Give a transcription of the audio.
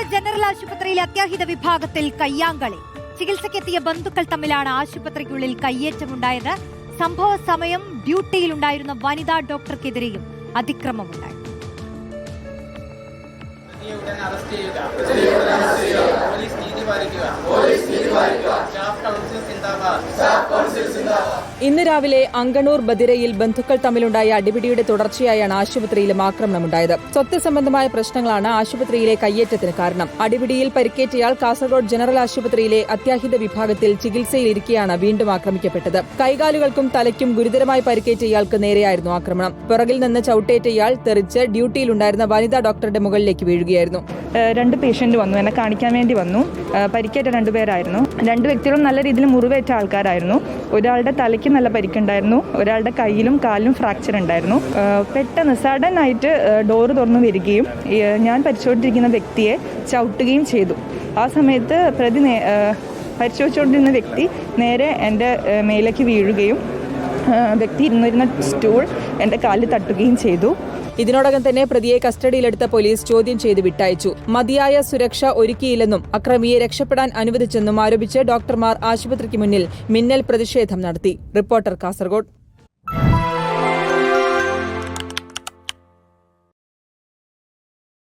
Kasaragod general ആശുപത്രിയിലെ അത്യാഹിത വിഭാഗത്തിൽ കയ്യാങ്കളി. ചികിത്സയ്ക്കെത്തിയ ബന്ധുക്കൾ തമ്മിലാണ് ആശുപത്രിക്കുള്ളിൽ കയ്യേറ്റമുണ്ടായത്. സംഭവ സമയം ഡ്യൂട്ടിയിലുണ്ടായിരുന്ന വനിതാ ഡോക്ടർക്കെതിരെയും അതിക്രമമുണ്ടായി. പ്രതിയെ ഉടൻ അറസ്റ്റ് ചെയ്യുക. പോലീസ് നീതി പാലിക്കുക. സ്റ്റാഫ് കൗൺസിൽ സിന്ദാബാദ്. ഇന്ന് രാവിലെ അങ്കണൂർ ബദിരയിൽ ബന്ധുക്കൾ തമ്മിലുണ്ടായ അടിപിടിയുടെ തുടർച്ചയായാണ് ആശുപത്രിയിലും ആക്രമണമുണ്ടായത്. സ്വത്ത് സംബന്ധമായ പ്രശ്നങ്ങളാണ് ആശുപത്രിയിലെ കയ്യേറ്റത്തിന് കാരണം. അടിപിടിയിൽ പരിക്കേറ്റയാൾ കാസർഗോഡ് ജനറൽ ആശുപത്രിയിലെ അത്യാഹിത വിഭാഗത്തിൽ ചികിത്സയിലിരിക്കെയാണ് വീണ്ടും ആക്രമിക്കപ്പെട്ടത്. കൈകാലുകൾക്കും തലയ്ക്കും ഗുരുതരമായി പരിക്കേറ്റ ഇയാൾക്ക് നേരെയായിരുന്നു ആക്രമണം. പുറകിൽ നിന്ന് ചവിട്ടേറ്റ ഇയാൾ തെറിച്ച് ഡ്യൂട്ടിയിലുണ്ടായിരുന്ന വനിതാ ഡോക്ടറുടെ മുകളിലേക്ക് വീഴുകയായിരുന്നു. രണ്ട് പേഷ്യന്റ് വന്നു. എന്നെ കാണിക്കാൻ വേണ്ടി വന്നു. പരിക്കേറ്റ രണ്ടുപേരായിരുന്നു. രണ്ട് വ്യക്തികളും നല്ല രീതിയിൽ മുറിവേറ്റ ആൾക്കാരായിരുന്നു. ഒരാളുടെ തലയ്ക്ക് നല്ല പരിക്കുണ്ടായിരുന്നു. ഒരാളുടെ കയ്യിലും കാലിലും ഫ്രാക്ചർ ഉണ്ടായിരുന്നു. പെട്ടെന്ന് സഡൻ ആയിട്ട് ഡോറ് തുറന്നു വരികയും ഞാൻ പരിശോധിച്ചിരിക്കുന്ന വ്യക്തിയെ ചവിട്ടുകയും ചെയ്തു. ആ സമയത്ത് പ്രതി പരിശോധിച്ചുകൊണ്ടിരുന്ന വ്യക്തി നേരെ എന്റെ മേലേക്ക് വീഴുകയും വ്യക്തി ഇരുന്നിരുന്ന സ്റ്റൂൾ എന്റെ കാലിൽ തട്ടുകയും ചെയ്തു. ഇതിനോടകം തന്നെ പ്രതിയെ കസ്റ്റഡിയിലെടുത്ത പോലീസ് ചോദ്യം ചെയ്ത് വിട്ടയച്ചു. മതിയായ സുരക്ഷ ഒരുക്കിയില്ലെന്നും അക്രമിയെ രക്ഷപ്പെടാൻ അനുവദിച്ചെന്നും ആരോപിച്ച് ഡോക്ടർമാർ ആശുപത്രിക്ക് മുന്നിൽ മിന്നൽ പ്രതിഷേധം നടത്തി. റിപ്പോർട്ടർ കാസർഗോഡ്.